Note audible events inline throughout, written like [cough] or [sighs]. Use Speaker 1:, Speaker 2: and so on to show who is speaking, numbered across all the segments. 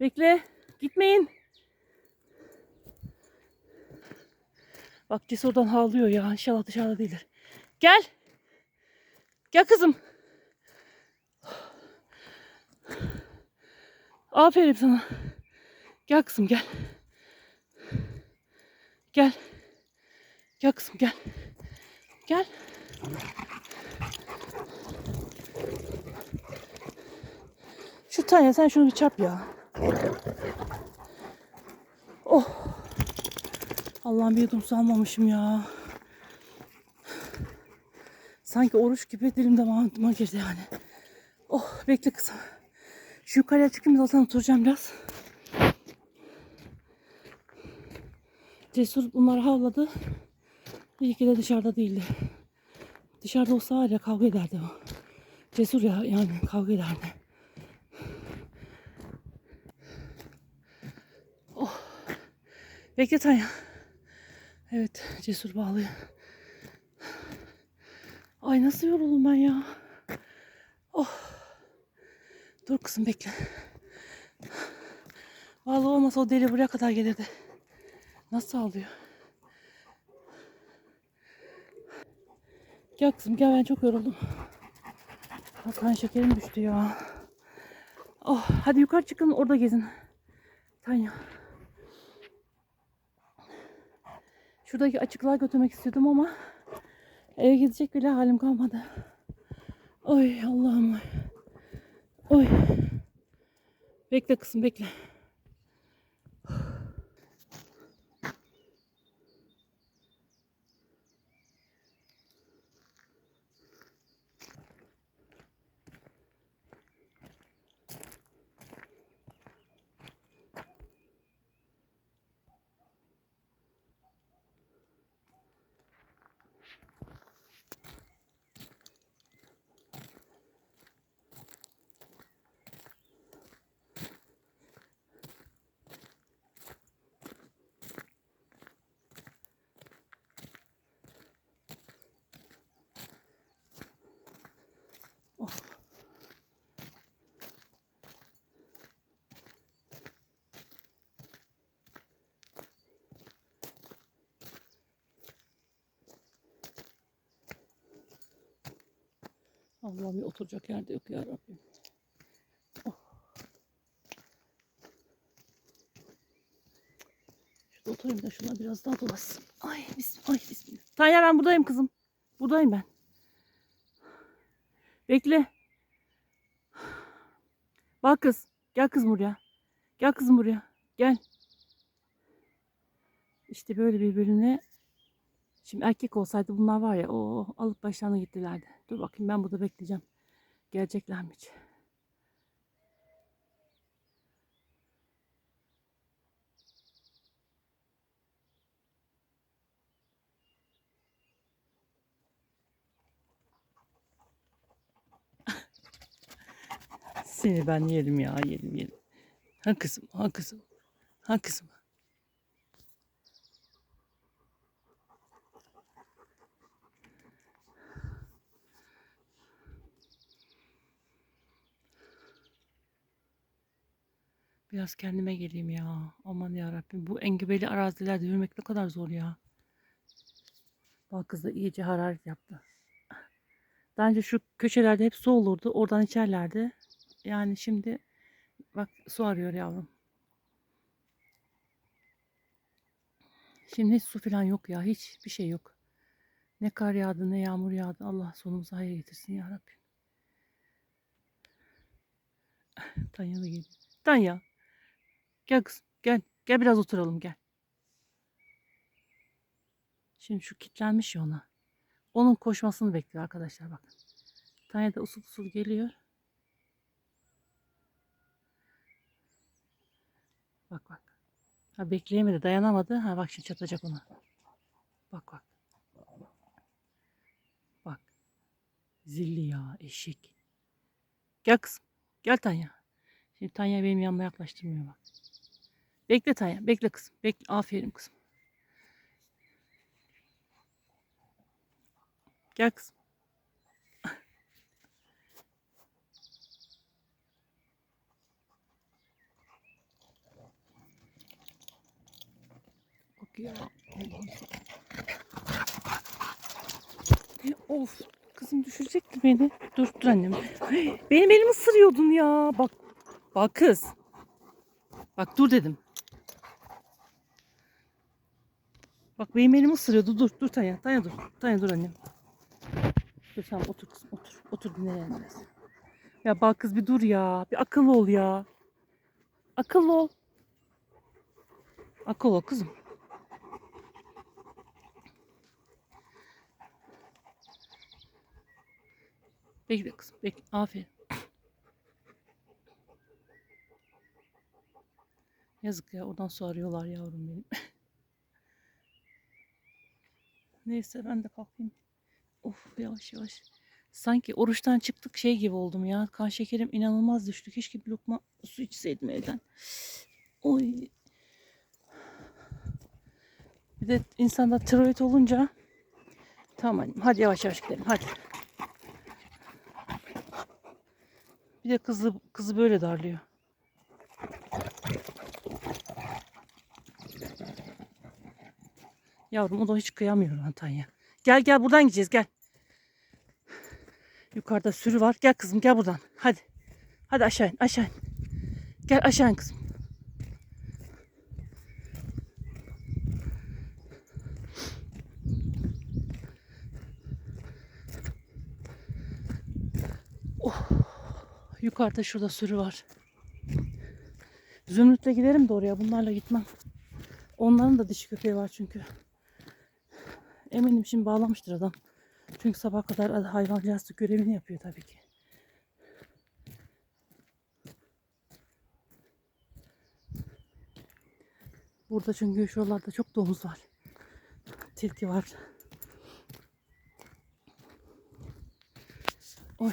Speaker 1: Bekle. Gitmeyin. Bak cesurdan havlıyor ya. İnşallah dışarıda değildir. Gel. Gel kızım. Aferin sana. Gel kızım gel. Gel. Gel kızım gel. Gel. Şu tane sen şunu bir çarp ya. Oh. Allah'ım bir yudum su almamışım ya. Sanki oruç gibi dilim damağıma girdi yani. Oh bekle kızım. Şu yukarıya çıkayım zaten oturacağım biraz. Cesur bunlar havladı. İyi ki de dışarıda değildi. Dışarıda olsa ya kavga ederdi o. Cesur ya yani kavga ederdi. Bekle Tanya. Evet cesur bağlıyor. Ay nasıl yoruldum ben ya. Oh. Dur kızım bekle. Vallahi olmasa o deli buraya kadar gelirdi. Nasıl ağlıyor? Gel kızım gel ben çok yoruldum. Ya kan şekerim düştü ya. Oh hadi yukarı çıkın orada gezin. Tanya. Şuradaki açıklığa götürmek istiyordum ama eve gidecek bile halim kalmadı. Oy Allah'ım oy. Bekle kızım bekle. Allah'ım oturacak yerde yok ya Rabbim. Oh. Şurada oturayım da şuna biraz daha dolaşsın. Ay bismillah. Ay bismillah. Tanya ben buradayım kızım. Buradayım ben. Bekle. Bak kız. Gel kızım buraya. Gel kızım buraya. Gel. İşte böyle birbirine Şimdi erkek olsaydı bunlar var ya o alıp başlarına gittilerdi. Dur bakayım ben burada bekleyeceğim. Gelecekler mi hiç? Seni ben yerim ya yerim yerim. Ha kızım ha kızım. Ha kızım. Biraz kendime geleyim ya. Aman ya Rabbim. Bu engebeli arazilerde yürümek ne kadar zor ya. Bak kız da iyice hararet yaptı. Daha önce şu köşelerde hep su olurdu. Oradan içerlerdi. Yani şimdi bak su arıyor yavrum. Şimdi hiç su falan yok ya. Hiçbir şey yok. Ne kar yağdı ne yağmur yağdı. Allah sonumuzu hayır getirsin ya Rabbim. Tanya [laughs] da geliyor. Tanya. Gel kızım gel. Gel biraz oturalım gel. Şimdi şu kilitlenmiş ya ona. Onun koşmasını bekliyor arkadaşlar bakın. Tanya da usul usul geliyor. Bak bak. Ha bekleyemedi dayanamadı. Ha bak şimdi çatacak ona. Bak bak. Bak. Zilli ya eşek. Gel kızım. Gel Tanya. Şimdi Tanya benim yanıma yaklaştırmıyor bak. Bekle Taya. Bekle kızım. Bekle. Aferin kızım. Gel kızım. Bak ya. Of. Kızım düşürecekti beni. Dur dur annem. Benim elimi ısırıyordun ya. Bak. Bak kız. Bak dur dedim. Bak benim elimi ısırıyordu. Dur dur Tanya. Tanya dur. Tanya dur annem. Dur tamam otur kızım otur. Otur dinleyelim biraz. Ya bak kız bir dur ya. Bir akıllı ol ya. Akıllı ol. Akıllı ol kızım. Bekle kızım. Bekle. Aferin. Yazık ya. Oradan su arıyorlar yavrum benim. [laughs] Neyse ben de kalkayım. Of yavaş yavaş. Sanki oruçtan çıktık şey gibi oldum ya. Kan şekerim inanılmaz düştü. Keşke bir lokma su içseydim evden. Oy. Bir de insanda tiroid olunca tamam hadi yavaş yavaş gidelim hadi. Bir de kızı kızı böyle darlıyor. Yavrum o da hiç kıyamıyorum Antalya. Gel gel buradan gideceğiz gel. Yukarıda sürü var. Gel kızım gel buradan. Hadi. Hadi aşağı in aşağı in. Gel aşağı in kızım. Oh. Yukarıda şurada sürü var. Zümrüt'le giderim de oraya. Bunlarla gitmem. Onların da dişi köpeği var çünkü. Eminim şimdi bağlamıştır adam. Çünkü sabah kadar hayvancağız görevini yapıyor tabii ki. Burada çünkü şuralarda çok domuz var. Tilki var. Oy.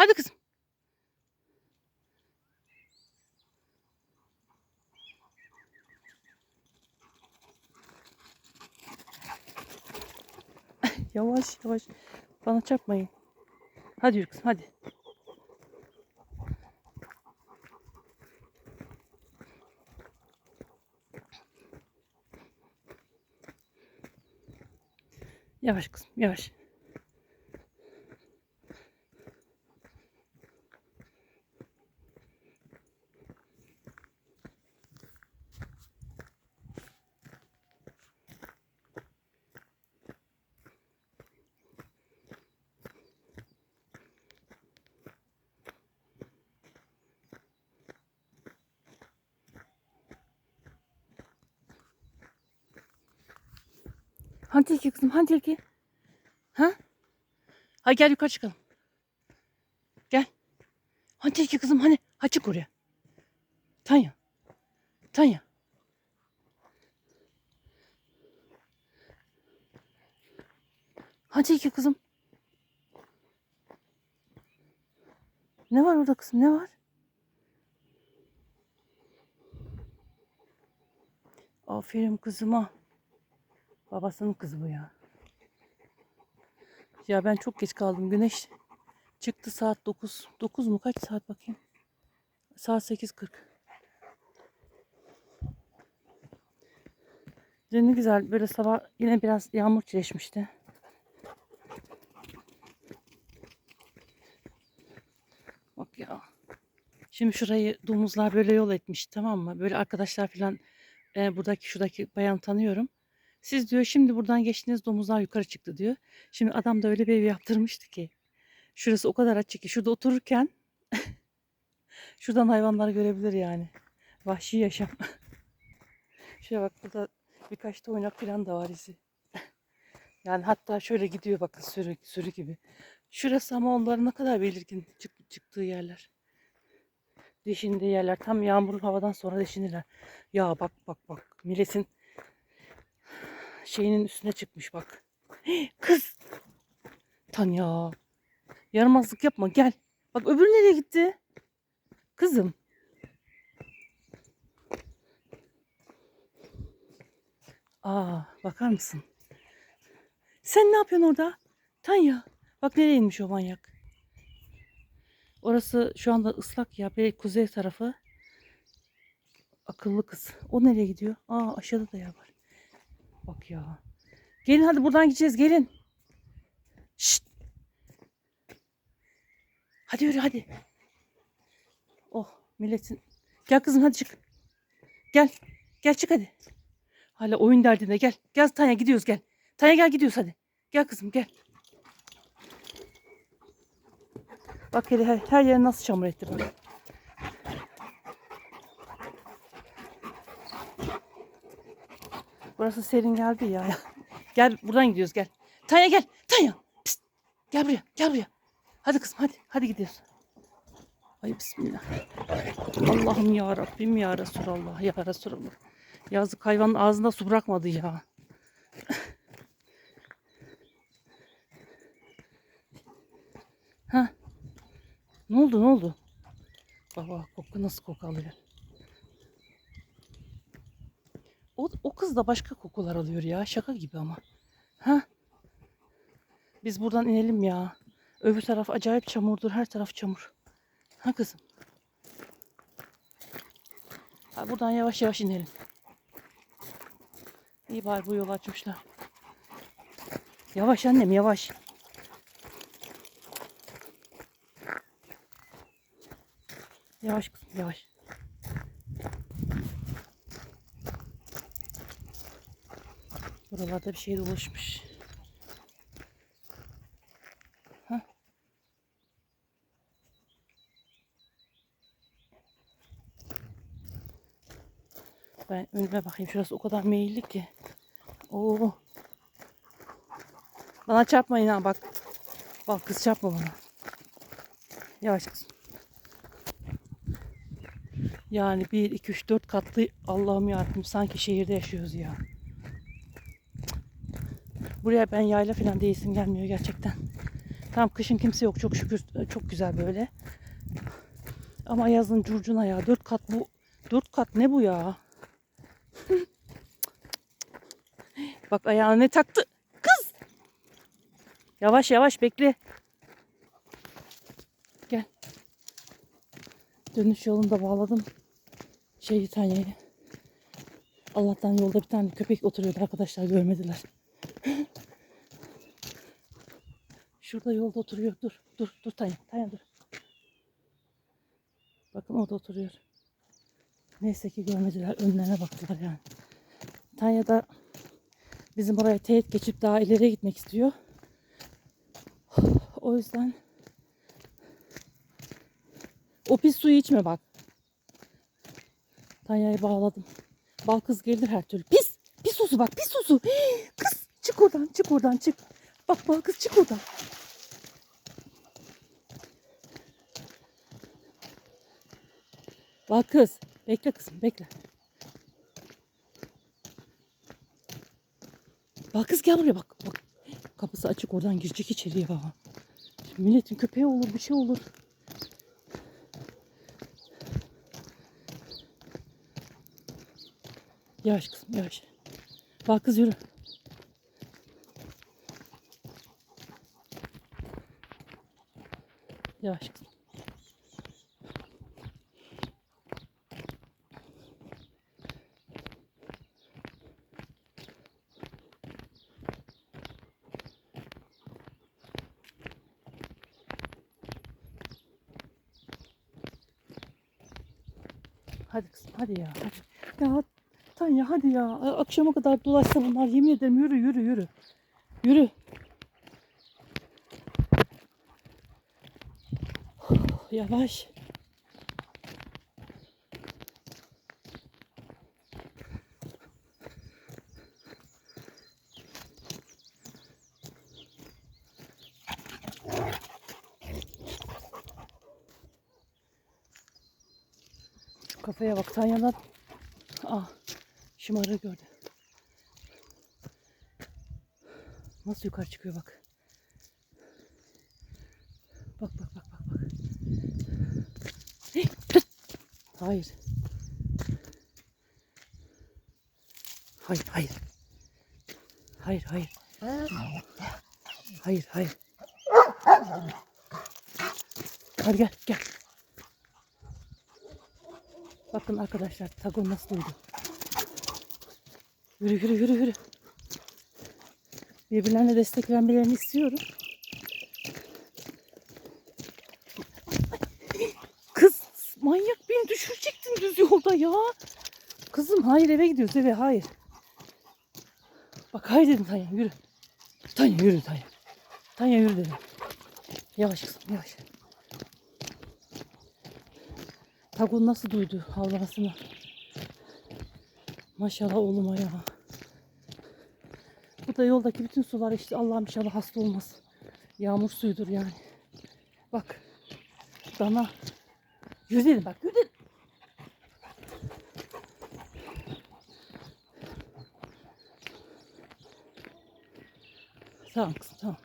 Speaker 1: Hadi kızım. [laughs] yavaş yavaş. Bana çarpmayın. Hadi yürü kızım hadi. Yavaş kızım yavaş. Hani kızım hani? Ha? Hadi gel yukarı çıkalım. Gel. Hani kızım hani? Ha çık oraya. Tanya. Tanya. Hani kızım? Ne var orada kızım ne var? Aferin kızıma. Babasının kızı bu ya. Ya ben çok geç kaldım. Güneş çıktı saat 9. 9 mu? Kaç saat bakayım? Saat 8.40. Dün ne güzel böyle sabah yine biraz yağmur çileşmişti. Bak ya. Şimdi şurayı domuzlar böyle yol etmiş tamam mı? Böyle arkadaşlar falan e, buradaki şuradaki bayan tanıyorum. Siz diyor şimdi buradan geçtiniz domuzlar yukarı çıktı diyor. Şimdi adam da öyle bir ev yaptırmıştı ki. Şurası o kadar açık ki şurada otururken [laughs] şuradan hayvanları görebilir yani. Vahşi yaşam. [laughs] Şuraya bak burada birkaç da oynak falan da var izi. [laughs] Yani hatta şöyle gidiyor bakın sürü, sürü gibi. Şurası ama onların ne kadar belirgin çık, çıktığı yerler. Deşindiği yerler. Tam yağmurlu havadan sonra deşinirler. Ya bak bak bak. Milletin şeyinin üstüne çıkmış bak. [gasps] Kız. Tanya. Yaramazlık yapma gel. Bak öbürü nereye gitti? Kızım. Aa bakar mısın? Sen ne yapıyorsun orada? Tanya. Bak nereye inmiş o manyak. Orası şu anda ıslak ya. Bir kuzey tarafı. Akıllı kız. O nereye gidiyor? Aa aşağıda da yer var. Bak. Gelin hadi buradan gideceğiz gelin. Şşt. Hadi yürü hadi. Oh milletin. Gel kızım hadi çık. Gel. Gel çık hadi. Hala oyun derdinde gel. Gel Tanya gidiyoruz gel. Tanya gel gidiyoruz hadi. Gel kızım gel. Bak hele her, her yer nasıl çamur etti. Burası serin geldi ya. [laughs] Gel buradan gidiyoruz gel. Tanya gel. Tanya. Pist. Gel buraya. Gel buraya. Hadi kızım hadi. Hadi gidiyoruz. Ay bismillah. Allah'ım ya Rabbim ya Resulallah ya Resulallah. Yazık hayvanın ağzında su bırakmadı ya. [laughs] ha. Ne oldu ne oldu? Baba koku nasıl koku alıyor? O, o kız da başka kokular alıyor ya. Şaka gibi ama. Ha? Biz buradan inelim ya. Öbür taraf acayip çamurdur. Her taraf çamur. Ha kızım? Ha, buradan yavaş yavaş inelim. İyi bari bu yolu açmışlar. Yavaş annem yavaş. Yavaş kızım yavaş. Buralarda bir şey dolaşmış. Ben önüme bakayım. Şurası o kadar meyilli ki. Oo. Bana çarpmayın ha bak. Bak kız çarpma bana. Yavaş kızım. Yani 1, 2, 3, 4 katlı Allah'ım yarabbim sanki şehirde yaşıyoruz ya. Buraya ben yayla falan değilsin gelmiyor gerçekten. Tam kışın kimse yok çok şükür çok güzel böyle. Ama yazın curcuna ya. Dört kat bu. Dört kat ne bu ya? [laughs] Bak ayağına ne taktı? Kız! Yavaş yavaş bekle. Gel. Dönüş yolunda bağladım. Şeyi Tanya'yı. Allah'tan yolda bir tane köpek oturuyordu arkadaşlar görmediler. Şurada yolda oturuyor. Dur, dur, dur Tanya. Tanya dur. Bakın o da oturuyor. Neyse ki görmediler. Önlerine baktılar yani. Tanya da bizim oraya teğet geçip daha ileriye gitmek istiyor. [sighs] O yüzden o pis suyu içme bak. Tanya'yı bağladım. Bal kız gelir her türlü. Pis! Pis susu bak pis susu. [gasps] Kız çık oradan çık oradan çık. Bak bal kız çık oradan. Bak kız. Bekle kızım bekle. Bak kız gel buraya bak. bak. Kapısı açık oradan girecek içeri ya. Şimdi milletin köpeği olur bir şey olur. Yavaş kızım yavaş. Bak kız yürü. Yavaş kızım. Hadi kızım hadi ya. Hadi. Ya Tanya hadi ya. Akşama kadar dolaşsa bunlar yemin ederim yürü yürü yürü. Yürü. Yavaş. Kafaya bak Tanya'dan. Ah şımarığı gördü. Nasıl yukarı çıkıyor bak. Bak bak bak bak bak. Hey. Hayır. Hayır hayır. Hayır hayır. Hayır hayır. Hadi gel gel. Bakın arkadaşlar tagon nasıl uydu. Yürü yürü yürü yürü. Birbirlerine destek vermelerini istiyorum. Kız manyak beni düşürecektin düz yolda ya. Kızım hayır eve gidiyoruz eve hayır. Bak hayır dedim Tanya yürü. Tanya yürü Tanya. Tanya yürü dedim. Yavaş kızım yavaş. Tagon nasıl duydu havlamasını. Maşallah oğluma ya. Bu da yoldaki bütün sular işte Allah'ım inşallah hasta olmaz. Yağmur suyudur yani. Bak. Dana. Yürü dedim bak yürü dedim. Tamam kızım tamam.